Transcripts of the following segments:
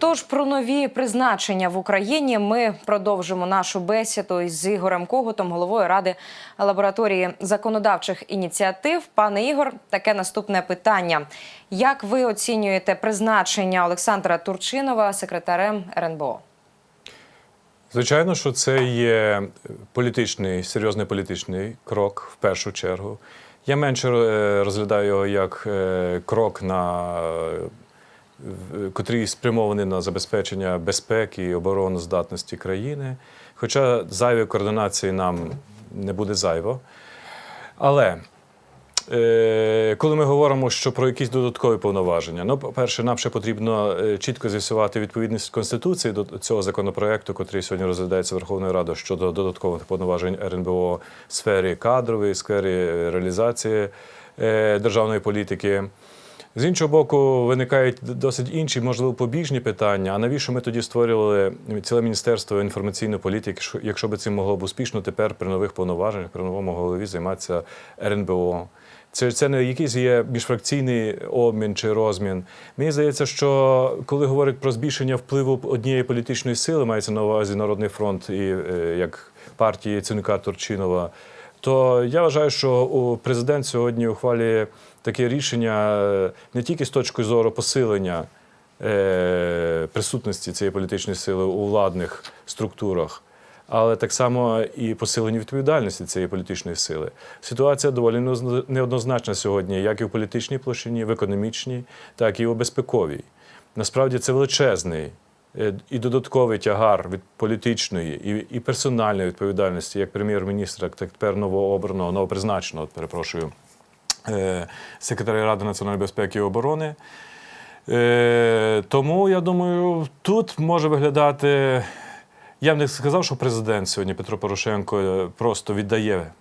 Тож про нові призначення в Україні ми продовжимо нашу бесіду із Ігорем Когутом, головою ради лабораторії законодавчих ініціатив. Пане Ігор, таке наступне питання: як ви оцінюєте призначення Олександра Турчинова секретарем РНБО? Звичайно, що це є політичний, серйозний політичний крок в першу чергу. Я менше е, розглядаю його як е, крок, на, котрий спрямований на забезпечення безпеки і обороноздатності країни. Хоча зайвої координації нам не буде зайво. Але Е, Коли ми говоримо, що про якісь додаткові повноваження, ну, по-перше, нам ще потрібно е, чітко з'ясувати відповідність Конституції до цього законопроекту, який сьогодні розглядається Верховною Радою щодо додаткових повноважень РНБО в сфері кадрової, в сфері е, реалізації державної політики. З іншого боку, виникають досить інші, можливо, побіжні питання. А навіщо ми тоді створювали ціле міністерство інформаційної політики, якщо б цим могло б успішно тепер при нових повноваженнях, при новому голові займатися РНБО? Це, це не якийсь є міжфракційний обмін чи розмін. Мені здається, що коли говорять про збільшення впливу однієї політичної сили, мається на увазі Народний фронт і е, як партії Цинука Турчинова, то я вважаю, що президент сьогодні ухвалює таке рішення е, не тільки з точки зору посилення е, присутності цієї політичної сили у владних структурах, але так само і посилення відповідальності цієї політичної сили. Ситуація доволі неоднозначна сьогодні, як і в політичній площині, в економічній, так і у безпековій. Насправді це величезний е, і додатковий тягар від політичної і, і персональної відповідальності як прем'єр-міністра, так тепер новообраного, новопризначеного, перепрошую, секретаря Ради національної безпеки і оборони. Е, тому я думаю, тут може виглядати. Я б не сказав, що президент сьогодні Петро Порошенко е, просто віддає,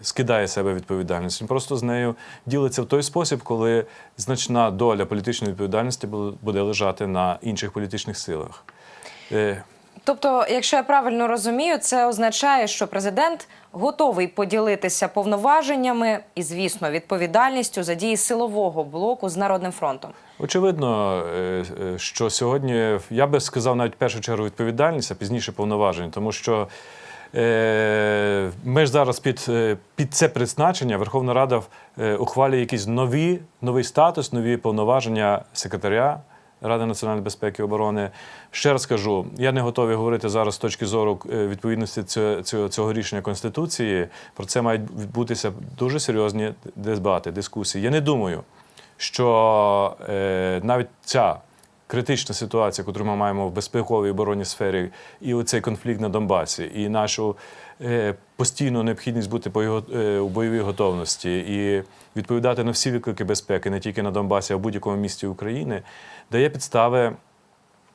скидає себе відповідальність. Він просто з нею ділиться в той спосіб, коли значна доля політичної відповідальності буде лежати на інших політичних силах. Тобто, якщо я правильно розумію, це означає, що президент готовий поділитися повноваженнями і, звісно, відповідальністю за дії силового блоку з народним фронтом. Очевидно, е, е, що сьогодні я би сказав навіть першу чергу відповідальність, а пізніше повноваження, тому що е, ми ж зараз під, під це призначення Верховна Рада ухвалює якісь нові, новий статус, нові повноваження секретаря. Ради національної безпеки і оборони. Ще раз кажу, я не готовий говорити зараз з точки зору е, відповідності цього, цього, рішення Конституції. Про це мають відбутися дуже серйозні дебати, дискусії. Я не думаю, що е, навіть ця критична ситуація, яку ми маємо в безпековій оборонній сфері, і оцей конфлікт на Донбасі, і нашу е, постійну необхідність бути е, у бойовій готовності і відповідати на всі виклики безпеки, не тільки на Донбасі, а в будь-якому місті України, дає підстави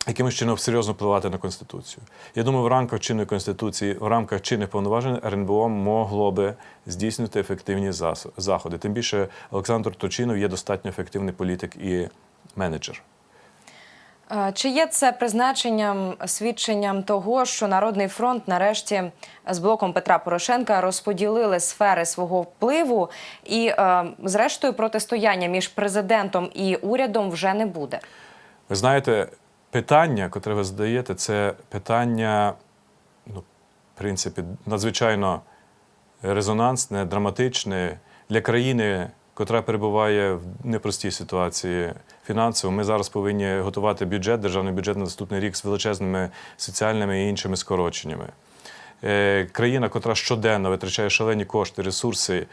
якимось чином серйозно впливати на Конституцію. Я думаю, в рамках чинної Конституції, в рамках чинних повноважень РНБО могло би здійснити ефективні заходи. Тим більше Олександр Точинов є достатньо ефективний політик і менеджер. Е, Чи є це призначенням свідченням того, що Народний фронт нарешті з блоком Петра Порошенка розподілили сфери свого впливу, і, е, зрештою, протистояння між президентом і урядом вже не буде? Ви знаєте, питання, котре ви задаєте, це питання, ну, в принципі, надзвичайно резонансне, драматичне для країни, котра перебуває в непростій ситуації фінансово. Ми зараз повинні готувати бюджет, державний бюджет на наступний рік з величезними соціальними і іншими скороченнями. Е, країна, котра щоденно витрачає шалені кошти, ресурси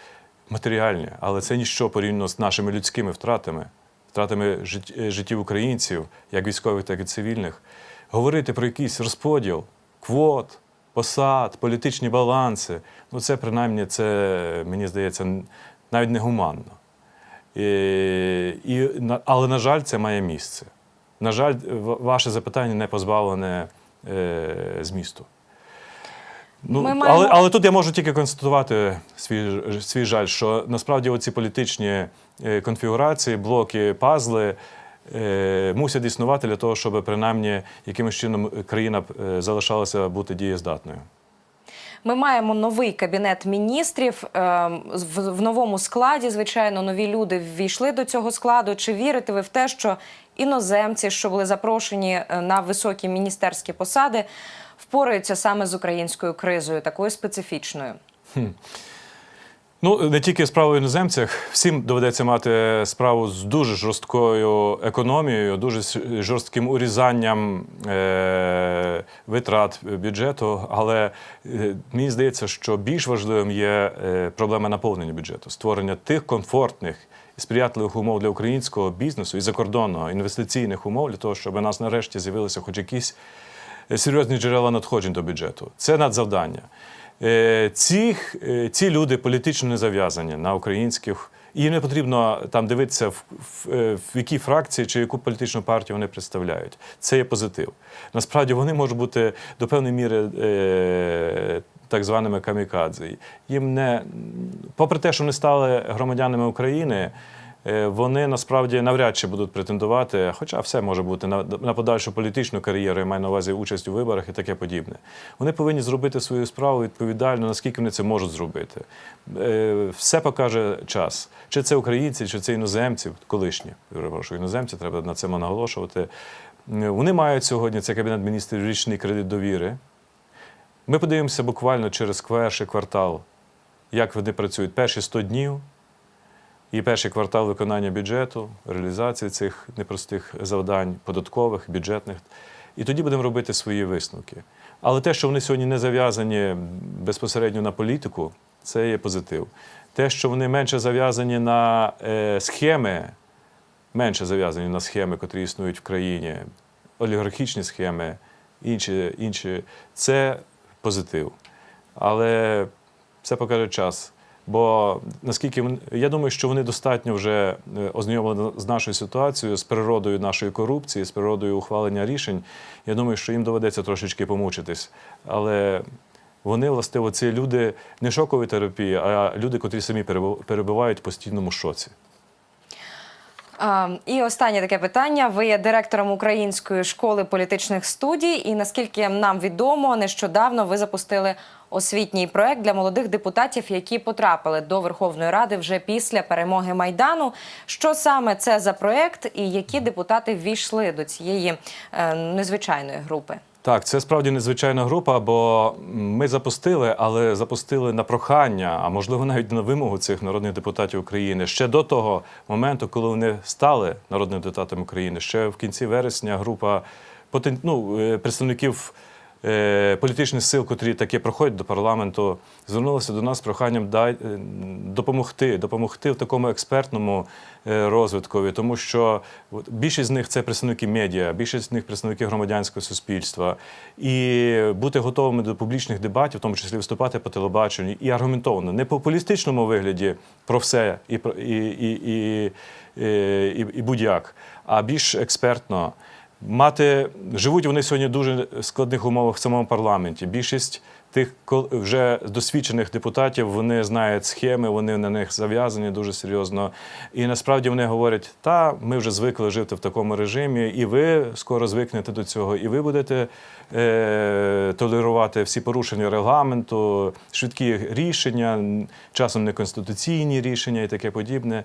матеріальні, але це ніщо порівняно з нашими людськими втратами, втратами е, життів українців, як військових, так і цивільних. Говорити про якийсь розподіл, квот, посад, політичні баланси ну це принаймні це, мені здається, навіть негуманно. І, і, але, на жаль, це має місце. На жаль, ваше запитання не позбавлене е, змісту. Ну, маємо- але, але тут я можу тільки констатувати свій, свій жаль, що насправді оці політичні е, конфігурації, блоки, пазли е, мусять існувати для того, щоб принаймні якимось чином країна е, залишалася бути дієздатною. Ми маємо новий кабінет міністрів е, в, новому складі. Звичайно, нові люди ввійшли до цього складу. Чи вірите ви в те, що іноземці, що були запрошені е, на високі міністерські посади, впораються саме з українською кризою, такою специфічною? Ну, не тільки справа в іноземцях, всім доведеться мати справу з дуже жорсткою економією, дуже жорстким урізанням е- витрат бюджету. Але е, мені здається, що більш важливим є е, проблема наповнення бюджету, створення тих комфортних і сприятливих умов для українського бізнесу і закордонного інвестиційних умов для того, щоб у нас нарешті з'явилися хоч якісь е, серйозні джерела надходжень до бюджету. Це надзавдання. Е, Ці, е, ці люди політично не зав'язані на українських. І не потрібно там дивитися, в, в, е, в які фракції чи яку політичну партію вони представляють. Це є позитив. Насправді вони можуть бути до певної міри е, так званими камікадзе. Їм не, попри те, що вони стали громадянами України, вони насправді навряд чи будуть претендувати, хоча все може бути на, на подальшу політичну кар'єру, я маю на увазі участь у виборах і таке подібне. Вони повинні зробити свою справу відповідально, наскільки вони це можуть зробити. Е, Все покаже час. Чи це українці, чи це іноземці, колишні, перепрошую, іноземці, треба на цьому наголошувати. Е, Вони мають сьогодні, це Кабінет міністрів, річний кредит довіри. Ми подивимося буквально через перший квартал, як вони працюють перші 100 днів і перший квартал виконання бюджету, реалізації цих непростих завдань, податкових, бюджетних. І тоді будемо робити свої висновки. Але те, що вони сьогодні не зав'язані безпосередньо на політику, це є позитив. Те, що вони менше зав'язані на е, схеми, менше зав'язані на схеми, котрі існують в країні, олігархічні схеми, інші, інші це позитив. Але все покаже час. Бо наскільки я думаю, що вони достатньо вже е, ознайомлені з нашою ситуацією, з природою нашої корупції, з природою ухвалення рішень. Я думаю, що їм доведеться трошечки помучитись. Але вони, властиво, ці люди не шокової терапії, а люди, котрі самі перебувають в постійному шоці. І останнє таке питання. Ви є директором Української школи політичних студій, і наскільки нам відомо, нещодавно ви запустили освітній проект для молодих депутатів, які потрапили до Верховної Ради вже після перемоги майдану. Що саме це за проект, і які депутати ввійшли до цієї е, незвичайної групи? Так, це справді незвичайна група, бо ми запустили, але запустили на прохання, а можливо навіть на вимогу цих народних депутатів України ще до того моменту, коли вони стали народними депутатами України. Ще в кінці вересня група ну, е, представників політичних сил, котрі таке проходять до парламенту, звернулися до нас з проханням е, допомогти, допомогти в такому експертному е, розвиткові, тому що більшість з них це представники медіа, більшість з них представники громадянського суспільства. І бути готовими до публічних дебатів, в тому числі виступати по телебаченню, і аргументовано, не по популістичному вигляді про все і, і, і, і, і, і будь-як, а більш експертно. Мати живуть вони сьогодні в дуже складних умовах в самому парламенті. Більшість тих вже досвідчених депутатів вони знають схеми, вони на них зав'язані дуже серйозно. І насправді вони говорять: та ми вже звикли жити в такому режимі, і ви скоро звикнете до цього, і ви будете е- толерувати всі порушення регламенту, швидкі рішення, часом неконституційні рішення і таке подібне.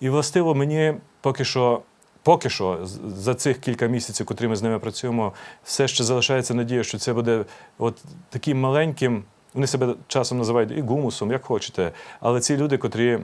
І властиво мені поки що. Поки що, за цих кілька місяців, котрі ми з ними працюємо, все ще залишається надія, що це буде от таким маленьким. Вони себе часом називають і гумусом, як хочете. Але ці люди, котрі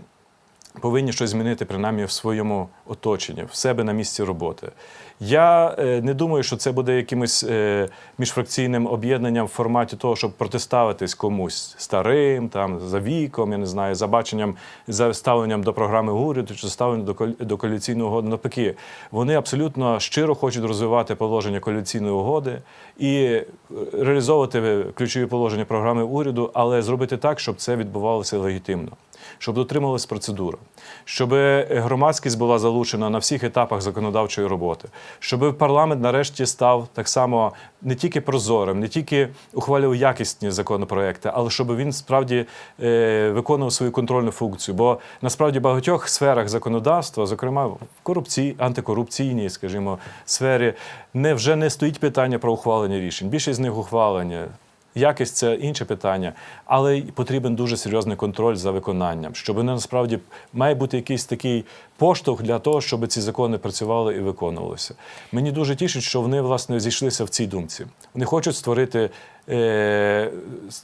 повинні щось змінити, принаймні в своєму оточенні, в себе на місці роботи. Я е, не думаю, що це буде якимось е, міжфракційним об'єднанням в форматі того, щоб протиставитись комусь старим, там за віком, я не знаю, за баченням, за ставленням до програми уряду чи ставленням до, до коаліційної угоди. Навпаки, вони абсолютно щиро хочуть розвивати положення коаліційної угоди і е, реалізовувати ключові положення програми уряду, але зробити так, щоб це відбувалося легітимно щоб дотримувалась процедура, щоб громадськість була залучена на всіх етапах законодавчої роботи, щоб парламент нарешті став так само не тільки прозорим, не тільки ухвалював якісні законопроекти, але щоб він справді е, виконував свою контрольну функцію. Бо насправді в багатьох сферах законодавства, зокрема в корупції, антикорупційній, скажімо, сфері, не вже не стоїть питання про ухвалення рішень. Більшість з них ухвалення Якість це інше питання, але потрібен дуже серйозний контроль за виконанням, щоб вони насправді має бути якийсь такий поштовх для того, щоб ці закони працювали і виконувалися. Мені дуже тішить, що вони власне зійшлися в цій думці. Вони хочуть створити е,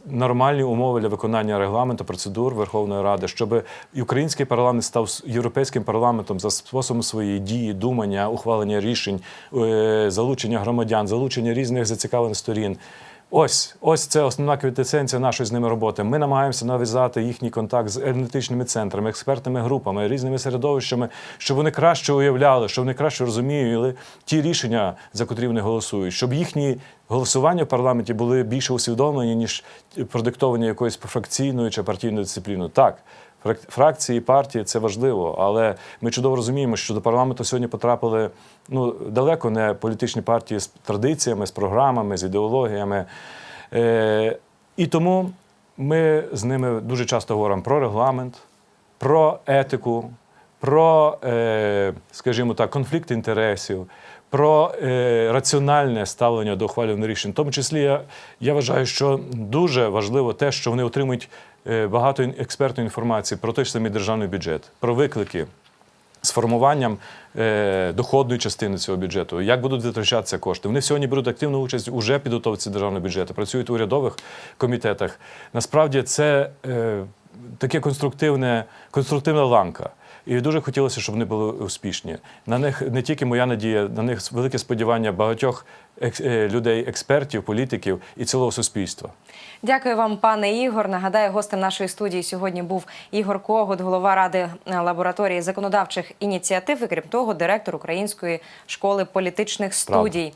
нормальні умови для виконання регламенту, процедур Верховної Ради, щоб український парламент став європейським парламентом за способом своєї дії, думання, ухвалення рішень, е, залучення громадян, залучення різних зацікавлених сторін. Ось, ось це основна квітесенція нашої з ними роботи. Ми намагаємося нав'язати їхній контакт з аналітичними центрами, експертними групами, різними середовищами, щоб вони краще уявляли, щоб вони краще розуміли ті рішення, за котрі вони голосують, щоб їхні голосування в парламенті були більше усвідомлені, ніж продиктовані якоюсь фракційною чи партійною дисципліною. Так, фракції, партії це важливо, але ми чудово розуміємо, що до парламенту сьогодні потрапили ну далеко не політичні партії з традиціями, з програмами, з ідеологіями. Е, і тому ми з ними дуже часто говоримо про регламент, про етику, про, е, скажімо так, конфлікт інтересів, про е, раціональне ставлення до ухвалюваних рішень. В тому числі я, я вважаю, що дуже важливо те, що вони отримують е, багато експертної інформації про той самий державний бюджет, про виклики з формуванням е, доходної частини цього бюджету, як будуть витрачатися кошти. Вони сьогодні беруть активну участь уже підготовці державного бюджету, працюють у урядових комітетах. Насправді це е, таке конструктивне, конструктивна ланка. І дуже хотілося, щоб вони були успішні. На них не тільки моя надія, на них велике сподівання багатьох е, людей, експертів, політиків і цілого суспільства. Дякую вам, пане Ігор. Нагадаю, гостем нашої студії сьогодні був Ігор Когут, голова ради е, лабораторії законодавчих ініціатив і крім того, директор Української школи політичних Правда. студій.